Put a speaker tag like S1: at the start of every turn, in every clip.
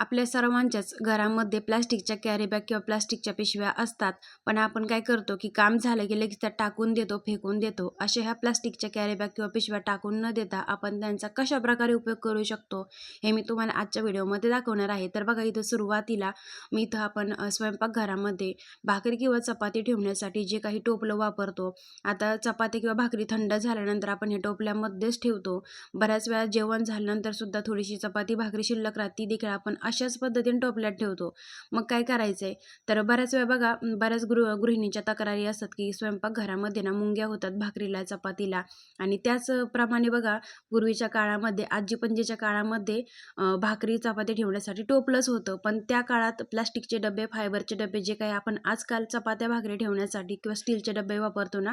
S1: आपल्या सर्वांच्याच घरामध्ये प्लास्टिकच्या कॅरीबॅग किंवा प्लास्टिकच्या पिशव्या असतात. पण आपण काय करतो की काम झालं की लगेच त्या टाकून देतो फेकून देतो. अशा ह्या प्लास्टिकच्या कॅरीबॅग किंवा पिशव्या टाकून न देता आपण त्यांचा कशा प्रकारे उपयोग करू शकतो हे मी तुम्हाला आजच्या व्हिडिओमध्ये दाखवणार आहे. तर बघा इथं सुरुवातीला मी इथं आपण स्वयंपाकघरामध्ये भाकरी किंवा चपाती ठेवण्यासाठी जे काही टोपलं वापरतो आता चपाती किंवा भाकरी थंड झाल्यानंतर आपण हे टोपल्यामध्येच ठेवतो. बऱ्याच वेळा जेवण झाल्यानंतर सुद्धा थोडीशी चपाती भाकरी शिल्लक राहते देखील आपण अशाच पद्धतीने टोपल्यात ठेवतो. मग काय करायचं आहे तर बऱ्याच वेळा बघा बऱ्याच गृह गृहिणीच्या तक्रारी असतात की स्वयंपाकघरामध्ये ना मुंग्या होतात भाकरीला चपातीला. आणि त्याचप्रमाणे बघा पूर्वीच्या काळामध्ये आजी पणजीच्या काळामध्ये भाकरी चपाती ठेवण्यासाठी टोपलंच होतं. पण त्या काळात प्लास्टिकचे डबे फायबरचे डबे जे काही आपण आजकाल चपात्या भाकरी ठेवण्यासाठी किंवा स्टीलचे डबे वापरतो ना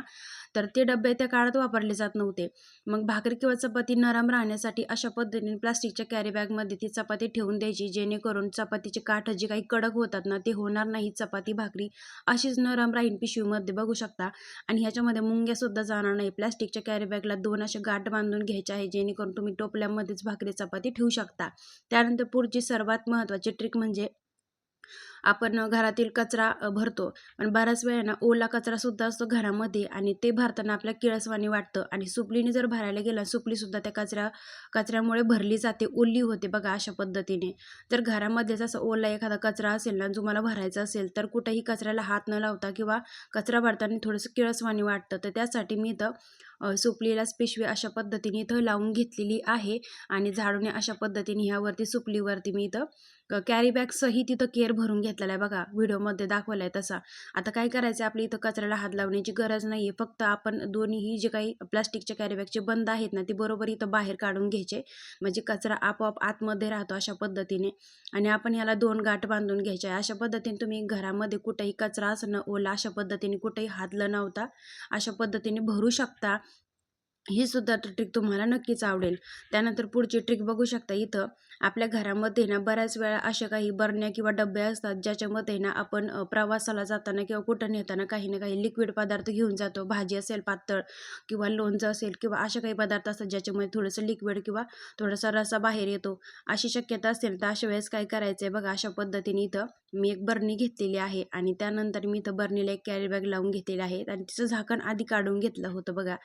S1: तर ते डबे त्या काळात वापरले जात नव्हते. मग भाकरी किंवा चपाती नरम राहण्यासाठी अशा पद्धतीने प्लास्टिकच्या कॅरीबॅगमध्ये ती चपाती ठेवून द्यायची जे जेणेकरून चपातीचे काठ जे काही कडक होतात ना ते होणार नाही चपाती भाकरी अशीच नरम राहील पिशवीमध्ये. बघू शकता. आणि ह्याच्यामध्ये मुंग्यासुद्धा जाणार नाही. प्लास्टिकच्या कॅरीबॅगला दोन असे गाठ बांधून घ्यायचे आहे जेणेकरून तुम्ही टोपल्यामध्येच भाकरी चपाती ठेवू शकता. त्यानंतर पुढची सर्वात महत्त्वाची ट्रिक म्हणजे आपण घरातील कचरा भरतो. पण बऱ्याच वेळा ना ओला कचरासुद्धा असतो घरामध्ये आणि ते भरताना आपल्या किळसवाणी वाटतं आणि सुपलीने जर भरायला गेलं सुपलीसुद्धा त्या कचरा कचऱ्यामुळे भरली जाते ओली होते बघा अशा पद्धतीने. जर घरामध्येच असं ओला एखादा कचरा असेल ना जो मला भरायचा असेल तर कुठेही कचऱ्याला हात न लावता किंवा कचरा भरताना थोडंसं किळसवाणी वाटतं. तर त्यासाठी मी इथं सुपलीलाच पिशवी अशा पद्धतीने इथं लावून घेतलेली आहे आणि झाडूने अशा पद्धतीने ह्यावरती सुपलीवरती मी इथं कॅरी बॅग तिथं केअर भरून घेतलेला आहे बघा. व्हिडिओमध्ये दाखवला आहे तसा. आता काय करायचं आपली इथं कचऱ्याला हात लावण्याची गरज नाही आहे फक्त आपण दोन्हीही जे काही प्लास्टिकच्या कॅरी बॅगचे बंद आहेत ना ते बरोबर इथं बाहेर काढून घ्यायचे. म्हणजे कचरा आपोआप आतमध्ये राहतो अशा पद्धतीने. आणि आपण याला दोन गाठ बांधून घ्यायचे आहे. अशा पद्धतीने तुम्ही घरामध्ये कुठेही कचरा असणं ओला अशा पद्धतीने कुठेही हात लावता अशा पद्धतीने भरू शकता. ही सुद्धा ट्रिक तुम्हाला नक्कीच आवडेल. त्यानंतर पुढची ट्रिक बघू शकता इथं. आपल्या घरामध्ये ना बऱ्याच वेळा अशा काही बरण्या किंवा डबे असतात ज्याच्यामध्ये ना आपण प्रवासाला जाताना किंवा कुठं नेताना काही ना काही लिक्विड पदार्थ घेऊन जातो. भाजी असेल पातळ किंवा लोणचं असेल किंवा अशा काही पदार्थ असतात ज्याच्यामध्ये थोडंसं लिक्विड किंवा थोडासा रसा बाहेर येतो. अशी शक्यता असेल तर अशा वेळेस काय करायचं आहे बघा अशा पद्धतीने इथं मी एक बरणी घेतलेली आहे आणि त्यानंतर मी इथं बरणीला एक कॅरी बॅग लावून घेतलेली आहे आणि तिचं झाकण आधी काढून घेतलं होतं बघा.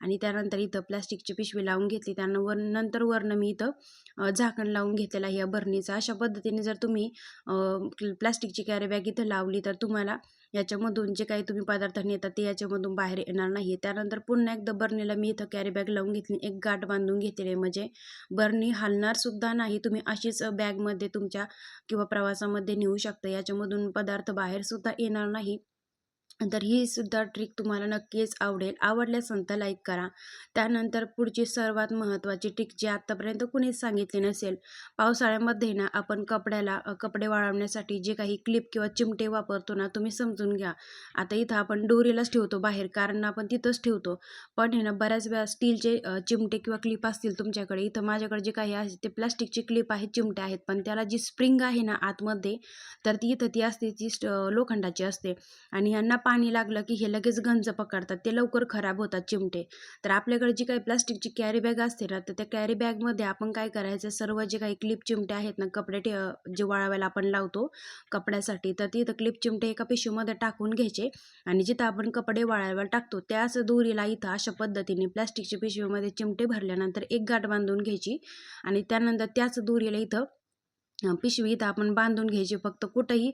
S1: आणि त्यानंतर इथं प्लास्टिकची पिशवी लावून घेतली. त्यानं वर नंतर वरनं मी इथं झाकण लावून घेतलेलं आहे या भरणीचा अशा पद्धतीने जर तुम्ही प्लॅस्टिकची प्लास्टिकची इथं लावली तर तुम्हाला याच्यामधून जे काही तुम्ही पदार्थ नेतात ते याच्यामधून बाहेर येणार नाही. त्यानंतर पुन्हा एकदा बरणीला मी इथं कॅरीबॅग लावून घेतली. एक गाठ बांधून घेतलेली म्हणजे बरणी हालणारसुद्धा नाही. तुम्ही अशीच बॅगमध्ये तुमच्या किंवा प्रवासामध्ये नेऊ शकता. याच्यामधून पदार्थ बाहेरसुद्धा येणार नाही. तर ही सुद्धा ट्रिक तुम्हाला नक्कीच आवडेल. आवडल्यास तर लाईक करा. त्यानंतर पुढची सर्वात महत्त्वाची ट्रिक जी आत्तापर्यंत कुणीच सांगितली नसेल. पावसाळ्यामध्ये ना आपण कपड्याला कपडे वाळवण्यासाठी जे काही क्लिप किंवा चिमटे वापरतो ना तुम्ही समजून घ्या. आता इथं आपण दोरीलाच ठेवतो बाहेर कारण आपण तिथंच ठेवतो. पण हे ना बऱ्याच वेळा स्टीलचे चिमटे किंवा क्लिप असतील तुमच्याकडे. इथं माझ्याकडे जे काही आहे ते प्लास्टिकचे क्लिप आहेत चिमटे आहेत. पण त्याला जी स्प्रिंग आहे ना आतमध्ये तर ती इथं ती असते ती स्ट- लोखंडाची असते. आणि यांना पाणी पाणी लागलं की हे लगेच गंज पकडतात. ते लवकर खराब होतात चिमटे. तर आपल्याकडे जी काही प्लास्टिकची कॅरी बॅग असते ना तर त्या कॅरी बॅगमध्ये आपण काय करायचं? सर्व जे काही क्लिप चिमटे आहेत ना कपडे ठे जे वाळवायला आपण लावतो कपड्यासाठी तर तिथं क्लिप चिमटे एका पिशवीमध्ये टाकून घ्यायचे आणि जिथं आपण कपडे वाळायला टाकतो त्याच दोरीला इथं अशा पद्धतीने प्लास्टिकच्या पिशवीमध्ये चिमटे भरल्यानंतर एक गाठ बांधून घ्यायची आणि त्यानंतर त्याच दोरीला इथं पिशवी इथं आपण बांधून घ्यायची. फक्त कुठंही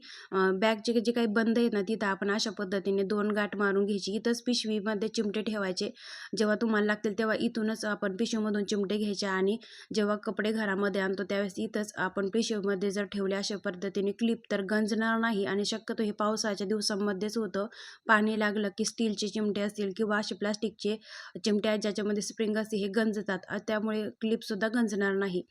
S1: बॅगचे जे काही बंद आहेत ना तिथं आपण अशा पद्धतीने दोन गाठ मारून घ्यायची. इथंच पिशवीमध्ये चिमटे ठेवायचे. जेव्हा तुम्हाला लागतील तेव्हा इथूनच आपण पिशवीमधून चिमटे घ्यायचे आणि जेव्हा कपडे घरामध्ये आणतो त्यावेळेस इथंच आपण पिशवीमध्ये जर ठेवले अशा पद्धतीने क्लिप तर गंजणार नाही आणि शक्यतो हे पावसाच्या दिवसांमध्येच होतं. पाणी लागलं की स्टीलचे चिमटे असतील किंवा असे प्लास्टिकचे चिमटे आहेत ज्याच्यामध्ये स्प्रिंग असते हे गंजतात. त्यामुळे क्लिपसुद्धा गंजणार नाही.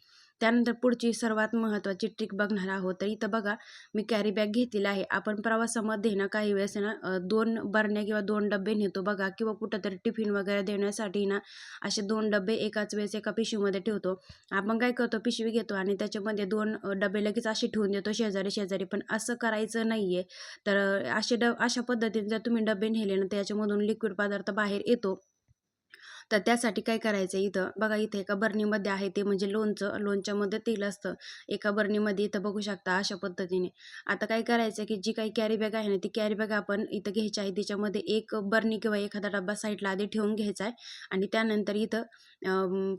S1: त्यानंतर पुढची सर्वात महत्त्वाची ट्रिक बघणार आहोत. तर इथं बघा मी कॅरी बॅग घेतलेला आहे. आपण प्रवासामध्ये ना काही वेळेस ना दोन बरण्या किंवा दोन डबे नेतो बघा किंवा कुठंतरी टिफिन वगैरे देण्यासाठी ना असे दोन डबे एकाच वेळेस एका पिशवीमध्ये ठेवतो. आपण काय करतो पिशवी घेतो आणि त्याच्यामध्ये दोन डबे लगेच असे ठेवून देतो शेजारी शेजारी. पण असं करायचं नाही आहे तर असे ड अशा पद्धतीने जर तुम्ही डबे नेले ना त्याच्यामधून लिक्विड पदार्थ बाहेर येतो. तर त्यासाठी काय करायचं आहे इथं? बघा इथं एका बरणीमध्ये आहे ते म्हणजे लोणचं. लोणच्यामध्ये तेल असतं. एका बरणीमध्ये इथं बघू शकता अशा पद्धतीने. आता काय करायचं की जी काही कॅरी बॅग आहे ना ती कॅरी बॅग आपण इथं घ्यायची आहे. तिच्यामध्ये एक बरणी किंवा एखादा डब्बा साईडला आधी ठेवून घ्यायचा आहे. आणि त्यानंतर इथं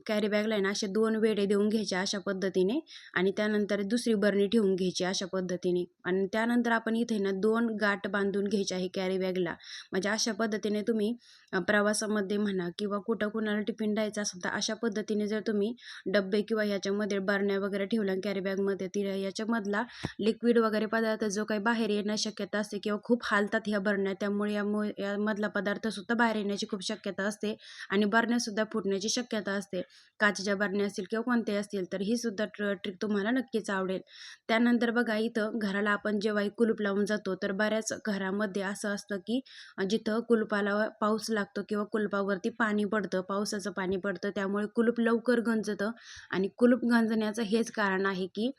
S1: कॅरी बॅगला आहे ना असे दोन वेडे देऊन घ्यायचे अशा पद्धतीने. आणि त्यानंतर दुसरी बरणी ठेवून घ्यायची अशा पद्धतीने. आणि त्यानंतर आपण इथे ना दोन गाठ बांधून घ्यायचे आहे कॅरी बॅगला म्हणजे अशा पद्धतीने तुम्ही प्रवासामध्ये म्हणा किंवा कुठं कुणाला टिफिन द्यायचा असेल तर अशा पद्धतीने जर तुम्ही डब्बे किंवा ह्याच्यामध्ये बरण्या वगैरे ठेवल्या कॅरीबॅगमध्ये ती याच्यामधला लिक्विड वगैरे पदार्थ जो काही बाहेर येण्याची शक्यता असते किंवा खूप हालतात ह्या बरण्या त्यामुळे यामुळे यामधला पदार्थसुद्धा बाहेर येण्याची खूप शक्यता असते आणि बरण्यासुद्धा फुटण्याची शक्यता असते. काचेच्या बरण्या असतील किंवा कोणत्याही असतील तर ही सुद्धा ट्रिक तुम्हाला नक्कीच आवडेल. त्यानंतर बघा इथं घराला आपण जेव्हाही कुलूप लावून जातो तर बऱ्याच घरामध्ये असं असतं की जिथं कुलपाला पाऊस लागतो किंवा कुलपावरती पाणी पडतं पावसाचं पाणी पडतं त्यामुळे कुलूप लवकर गंजतं. आणि कुलूप गंजण्याचं हेच कारण आहे की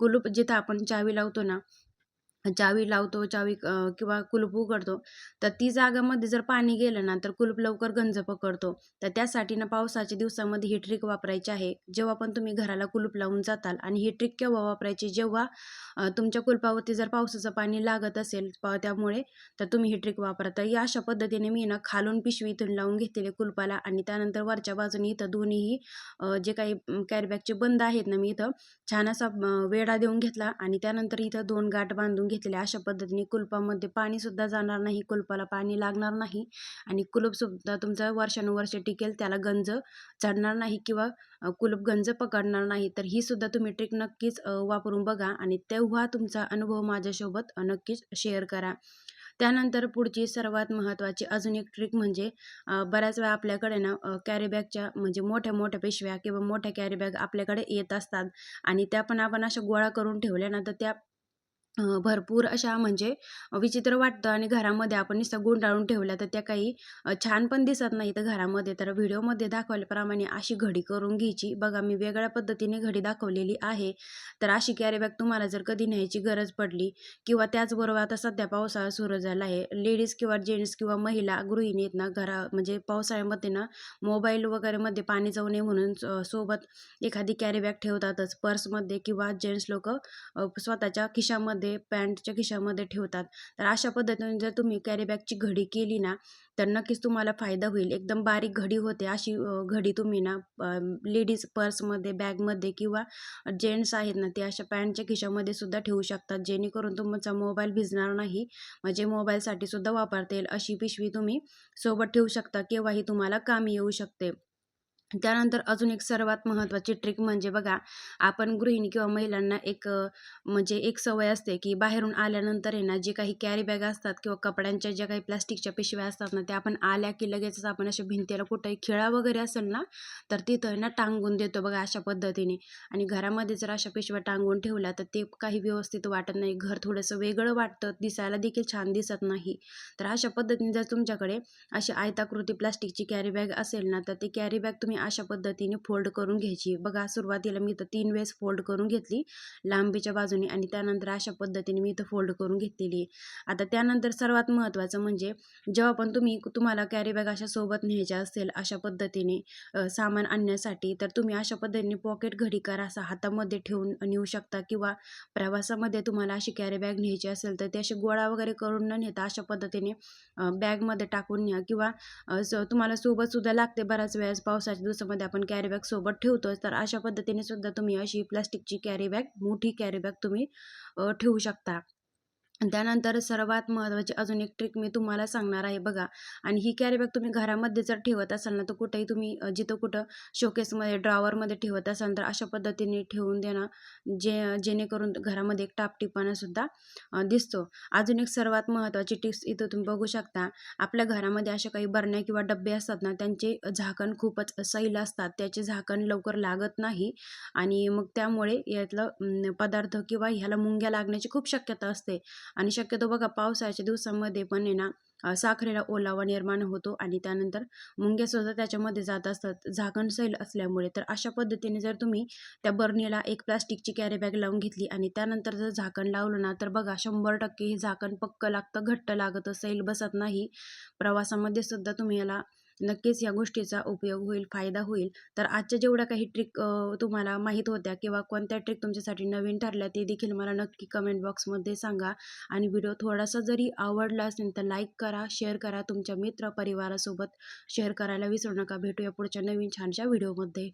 S1: कुलूप जिथं आपण चावी लावतो ना चावी लावतो चावी किंवा कुलूप उघडतो तर ती जागामध्ये जर पाणी गेलं ना तर कुलूप लवकर गंज पकडतो. तर त्यासाठी ना पावसाच्या दिवसामध्ये ही ट्रिक वापरायची आहे. जेव्हा पण तुम्ही घराला कुलूप लावून जाताल आणि ही ट्रिक केव्हा वापरायची? जेव्हा तुमच्या कुलपावरती जर पावसाचं पाणी लागत असेल त्यामुळे तर तुम्ही ही ट्रिक वापरा तर या अशा पद्धतीने मी ना खालून पिशवी इथून लावून घेतलेले कुलपाला आणि त्यानंतर वरच्या बाजूने इथं दोन्हीही जे काही कॅरीबॅगचे बंद आहेत ना मी इथं छान असा वेढा देऊन घेतला आणि त्यानंतर इथं दोन गाठ बांधून घेतलेले अशा पद्धतीने कुलपामध्ये पाणीसुद्धा जाणार नाही कुलपाला पाणी लागणार नाही आणि कुलूपसुद्धा तुमचा वर्षानुवर्ष टिकेल त्याला गंज चढणार नाही किंवा कुलूप गंज पकडणार नाही. तर ही सुद्धा तुम्ही ट्रिक नक्कीच वापरून बघा आणि तेव्हा तुमचा अनुभव माझ्यासोबत नक्कीच शेअर करा. त्यानंतर पुढची सर्वात महत्त्वाची अजून एक ट्रिक म्हणजे बऱ्याच वेळा आपल्याकडे ना कॅरीबॅगच्या म्हणजे मोठ्या मोठ्या पिशव्या किंवा मोठ्या कॅरीबॅग आपल्याकडे येत असतात आणि त्या पण आपण अशा गोळा करून ठेवल्या ना तर त्या भरपूर अशा म्हणजे विचित्र वाटतं आणि घरामध्ये आपण नुसतं गुंडाळून ठेवल्या तर त्या काही छान पण दिसत नाही तर घरामध्ये. तर व्हिडिओमध्ये दाखवल्याप्रमाणे अशी घडी करून घ्यायची. बघा मी वेगळ्या पद्धतीने घडी दाखवलेली आहे. तर अशी कॅरी बॅग तुम्हाला जर कधी न्यायची गरज पडली किंवा त्याचबरोबर आता सध्या पावसाळा सुरू झाला आहे. लेडीज किंवा जेंट्स किंवा महिला गृहिणी आहेत ना घरा म्हणजे पावसाळ्यामध्ये ना मोबाईल वगैरेमध्ये पाणी जाऊ नये म्हणून सोबत एखादी कॅरी बॅग ठेवतातच. पर्समध्ये किंवा जेंट्स लोक स्वतःच्या खिशामध्ये खिशामध्ये पॅन्टच्या खिशामध्ये ठेवतात. तर अशा पद्धतीने जर तुम्ही कॅरीबॅगची घडी केली ना तर नक्कीच तुम्हाला फायदा होईल. एकदम बारीक घडी होते अशी घडी तुम्ही ना लेडीज पर्समध्ये बॅगमध्ये किंवा जेंट्स आहेत ना ते अशा पॅन्टच्या खिशामध्ये सुद्धा ठेवू शकतात. जेणेकरून तुमचा मोबाईल भिजणार नाही. म्हणजे मोबाईलसाठी सुद्धा वापरता येईल अशी पिशवी तुम्ही सोबत ठेवू शकता. केव्हाही तुम्हाला कामी येऊ शकते. त्यानंतर अजून एक सर्वात महत्त्वाची ट्रिक म्हणजे बघा आपण गृहिणी किंवा महिलांना एक म्हणजे एक सवय असते की बाहेरून आल्यानंतर आहे ना जे काही कॅरी बॅग असतात किंवा कपड्यांच्या ज्या काही प्लास्टिकच्या पिशव्या असतात ना त्या आपण आल्या की लगेचच आपण अशा भिंतीला कुठंही खिळा वगैरे असेल ना तर तिथं ना टांगून देतो बघा अशा पद्धतीने. आणि घरामध्ये जर अशा पिशव्या टांगून ठेवल्या तर ते काही व्यवस्थित वाटत नाही. घर थोडंसं वेगळं वाटतं दिसायला देखील छान दिसत नाही. तर अशा पद्धतीने जर तुमच्याकडे अशी आयताकृती प्लास्टिकची कॅरी बॅग असेल ना तर ती कॅरी बॅग तुम्ही अशा पद्धतीने फोल्ड करून घ्यायची. बघा सुरुवातीला मी इथं तीन वेळेस फोल्ड करून घेतली लांबीच्या बाजूने आणि त्यानंतर अशा पद्धतीने मी इथं फोल्ड करून घेतलेली आता त्यानंतर सर्वात महत्त्वाचं म्हणजे जेव्हा पण तुम्ही तुम्हाला कॅरी बॅग अशा सोबत न्यायच्या असेल अशा पद्धतीने सामान आणण्यासाठी तर तुम्ही अशा पद्धतीने पॉकेट घडी करा असा हातामध्ये ठेवून नेऊ शकता किंवा प्रवासामध्ये तुम्हाला अशी कॅरी बॅग न्यायची असेल तर ते असे गोळा वगैरे करून न नेता अशा पद्धतीने बॅगमध्ये टाकून न्या किंवा तुम्हाला सोबतसुद्धा लागते बऱ्याच वेळेस पावसाच्या दिवसामध्ये आपण कॅरी बॅग सोबत ठेवतो तर अशा पद्धतीने सुद्धा तुम्ही अशी प्लास्टिकची कॅरी बॅग मोठी कॅरी बॅग तुम्ही ठेवू शकता. त्यानंतर सर्वात महत्त्वाची अजून एक ट्रिक मी तुम्हाला सांगणार आहे बघा. आणि ही कॅरीबॅग तुम्ही घरामध्ये जर ठेवत असाल ना तर कुठेही तुम्ही जिथं कुठं शोकेसमध्ये ड्रॉवरमध्ये ठेवत असाल तर अशा पद्धतीने ठेवून देणं जे जेणेकरून घरामध्ये एक टापटिपानासुद्धा दिसतो. अजून एक सर्वात महत्त्वाची टिप्स इथं तुम्ही बघू शकता. आपल्या घरामध्ये अशा काही बरण्या किंवा डबे असतात ना त्यांचे झाकण खूपच सैल असतात. त्याचे झाकण लवकर लागत नाही आणि मग त्यामुळे यातलं पदार्थ किंवा ह्याला मुंग्या लागण्याची खूप शक्यता असते. आणि शक्यतो बघा पावसाळ्याच्या दिवसामध्ये पण आहे ना साखरेला ओलावा निर्माण होतो आणि त्यानंतर मुंग्यासुद्धा त्याच्यामध्ये जात असतात. झाकण सैल असल्यामुळे तर अशा पद्धतीने जर तुम्ही त्या बर्नीला एक प्लास्टिकची कॅरी बॅग लावून घेतली आणि त्यानंतर जर झाकण लावलं ना तर बघा शंभर टक्के हे झाकण पक्क लागतं घट्ट लागतं सैल बसत नाही. प्रवासामध्ये सुद्धा तुम्ही याला नक्कीच या गोष्टीचा उपयोग होईल फायदा होईल. तर आजच्या जेवढ्या काही ट्रिक तुम्हाला माहीत होत्या किंवा कोणत्या ट्रिक तुमच्यासाठी नवीन ठरल्या ते देखील मला नक्की कमेंट बॉक्समध्ये सांगा. आणि व्हिडिओ थोडासा जरी आवडला असेल तर लाईक करा शेअर करा तुमच्या मित्र परिवारासोबत शेअर करायला विसरू नका. भेटूया पुढच्या नवीन छानशा व्हिडिओमध्ये